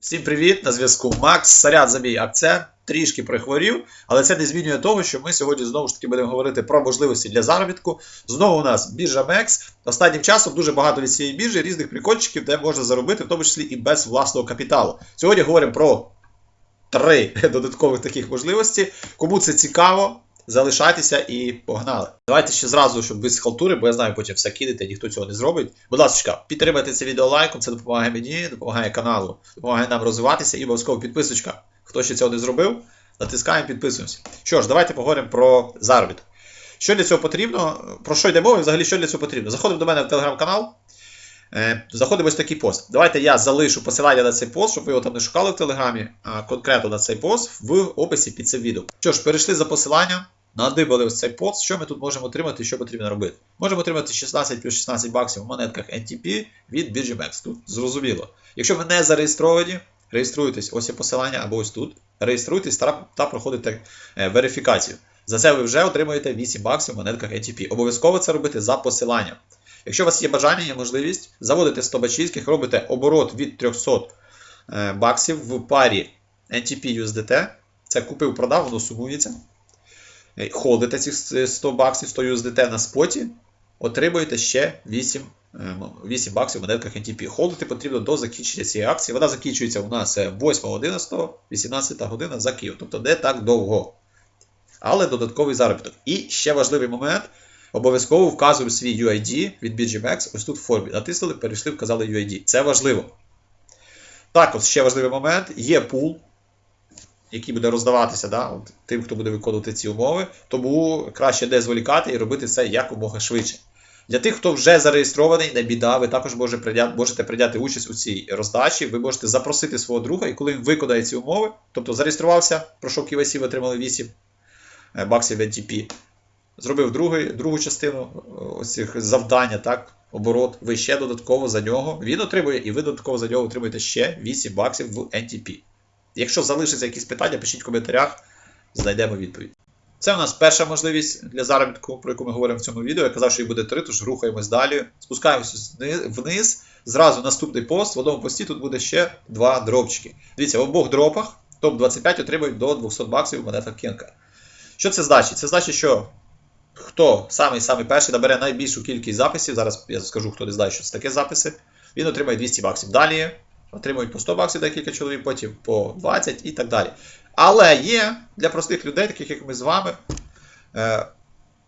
Всім привіт! На зв'язку Макс. Сорян за мій акцент. Трішки прихворів, але це не змінює того, що ми сьогодні знову ж таки будемо говорити про можливості для заробітку. Знову у нас біржа MEX. Останнім часом дуже багато від цієї біржі різних прикольчиків, де можна заробити, в тому числі і без власного капіталу. Сьогодні говоримо про три додаткових таких можливості. Кому це цікаво, залишайтеся і погнали. Давайте ще зразу, щоб без халтури, бо я знаю, потім все кидати, ніхто цього не зробить. Будь ласка, підтримайте це відео лайком, це допомагає мені, допомагає каналу, допомагає нам розвиватися і обов'язково підписочка. Хто ще цього не зробив, натискаємо, підписуємося. Що ж, давайте поговоримо про заробіток. Що для цього потрібно? Про що йде мова і взагалі що для цього потрібно? Заходимо до мене в телеграм-канал. Е, Заходимо ось такий пост. Давайте я залишу посилання на цей пост, щоб ви його там не шукали в телеграмі, а конкретно на цей пост в описі під цим відео. Що ж, перейшли за посиланням, надибали ось цей пост. Що ми тут можемо отримати і що потрібно робити? Можемо отримати 16 плюс 16 баксів в монетках NTP від біржі MEX. Тут зрозуміло. Якщо ви не зареєстровані, реєструйтесь, ось є посилання або ось тут. Реєструйтесь та, проходите е, верифікацію. За це ви вже отримуєте 8 баксів в монетках NTP. Обов'язково це робити за посиланням. Якщо у вас є бажання, є можливість, заводите 100 бачівських, робите оборот від 300 е, баксів в парі NTP USDT. Це купив, продав, воно сумується. Е, Холдите цих 100 баксів, 100 USDT на споті, отримуєте ще 8, е, 8 баксів в монетках NTP. Холдити потрібно до закінчення цієї акції. Вона закінчується у нас 8.11, 18 година за Київ. Тобто не так довго. Але додатковий заробіток. І ще важливий момент. Обов'язково вказуємо свій UID від BGMX ось тут в формі. Натиснули, перейшли, вказали UID. Це важливо. Також ще важливий момент: є пул, який буде роздаватися да, от, тим, хто буде виконувати ці умови. Тому краще не зволікати і робити це якомога швидше. Для тих, хто вже зареєстрований, не біда, ви також можете прийняти участь у цій роздачі. Ви можете запросити свого друга, і коли він виконає ці умови, тобто зареєструвався, пройшов KYC, ви отримали 8 е, баксів NTP. Зробив другий, другу частину ось цих завдання, так, оборот, ви ще додатково за нього. Він отримує, і ви додатково за нього отримуєте ще 8 баксів в NTP. Якщо залишаться якісь питання, пишіть в коментарях, знайдемо відповідь. Це у нас перша можливість для заробітку, про яку ми говоримо в цьому відео. Я казав, що їх буде три, тож рухаємось далі. Спускаємося вниз. Зразу наступний пост. В одному пості тут буде ще два дропчики. Дивіться, в обох дропах топ-25 отримують до 200 баксів в монетах Кенка. Що це значить? Це значить, що хто самий самий перший набере найбільшу кількість записів, зараз я скажу, хто не знає, що це таке записи, він отримає 200 баксів. Далі отримують по 100 баксів декілька чоловік, потім по 20 і так далі. Але є для простих людей, таких як ми з вами, е,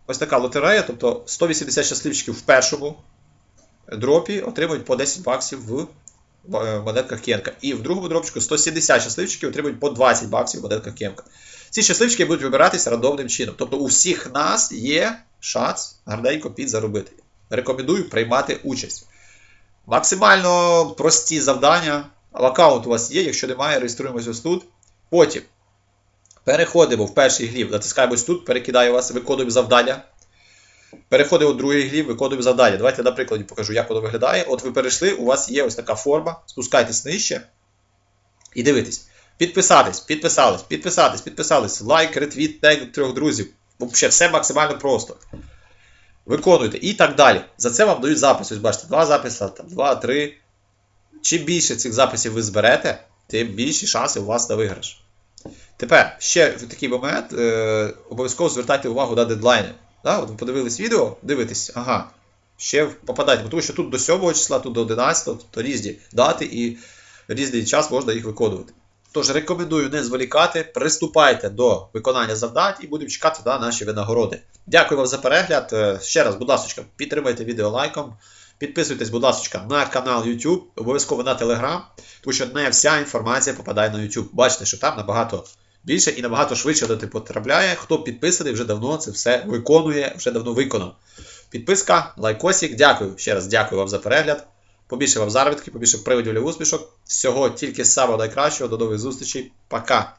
ось така лотерея, тобто 180 щасливчиків в першому дропі отримують по 10 баксів в е, монетках Кенка. І в другому дропчику 170 щасливчиків отримують по 20 баксів в монетках Кенка. Ці щасливчики будуть вибиратися рандомним чином. Тобто у всіх нас є шанс гарненько підзаробити. Рекомендую приймати участь. Максимально прості завдання. Аккаунт у вас є, якщо немає, реєструємось ось тут. Потім переходимо в перший глів, натискаємо ось тут, перекидаю вас, виконуємо завдання. Переходимо в другий глів, виконуємо завдання. Давайте на прикладі покажу, як воно виглядає. От ви перейшли, у вас є ось така форма. Спускайтесь нижче і дивитесь. Підписатись, підписались, підписатись, підписались, лайк, ретвіт, тег трьох друзів. Взагалі, все максимально просто. Виконуйте і так далі. За це вам дають запис. Ось бачите, два записи, там, два, три. Чим більше цих записів ви зберете, тим більші шанси у вас на виграш. Тепер ще в такий момент е, обов'язково звертайте увагу на дедлайни. Да? От ви подивились відео, дивитесь, ага, ще попадайте, тому що тут до 7 числа, тут до 11, тобто різні дати і різний час можна їх виконувати. Тож рекомендую не зволікати, приступайте до виконання завдань і будемо чекати на наші винагороди. Дякую вам за перегляд. Е, Ще раз, будь ласка, підтримайте відео лайком. Підписуйтесь, будь ласка, на канал YouTube, обов'язково на Telegram, тому що не вся інформація попадає на YouTube. Бачите, що там набагато більше і набагато швидше до тебе потрапляє. Хто підписаний, вже давно це все виконує, вже давно виконав. Підписка, лайкосик. Дякую. Ще раз дякую вам за перегляд. Побільше вам заробітки, побільше приводів для успішок. Всього тільки самого найкращого. До нових зустрічей. Пока!